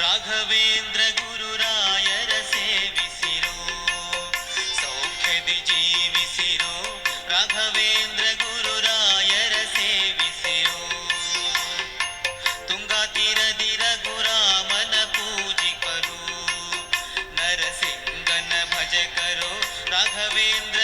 ರಾಘವೇಂದ್ರ ಗುರುರಾಯರ ಸೇವಿಸಿರೋ ಸೌಖ್ಯದಿ ಜೀವಿಸಿರೋ ರಾಘವೇಂದ್ರ ಗುರುರಾಯರ ಸೇವಿಸಿರೋ ತುಂಗಾ ತೀರದಿ ರಘುರಾಮನ ಪೂಜಿಕರು ನರಸಿಂಗನ ಭಜಕರು ರಾಘವೇಂದ್ರ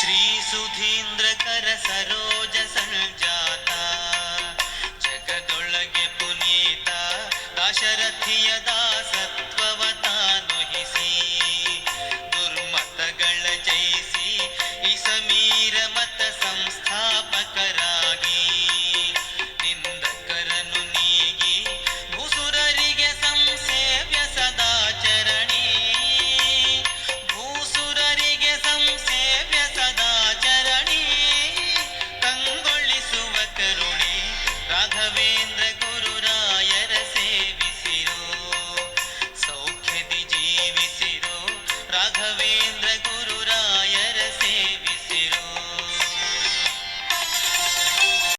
ಶ್ರೀ ಸುಧೀಂದ್ರ ಕರ ಸರೋಜ ಸಂಜಾತ ಜಗದೊಳಗೆ ಪುನೀತ ದಾಶರಥಿಯ ದಾಸತ್ವವ ತಾನುಹಿಸಿ ದುರ್ಮತಗಳ ಜಯಿಸಿ ಈ ಸಮೀರ ಮತ ಸಂಸ್ಥಾಪನೆಗೈದ రాఘవేంద్ర గురురాయర సేవి.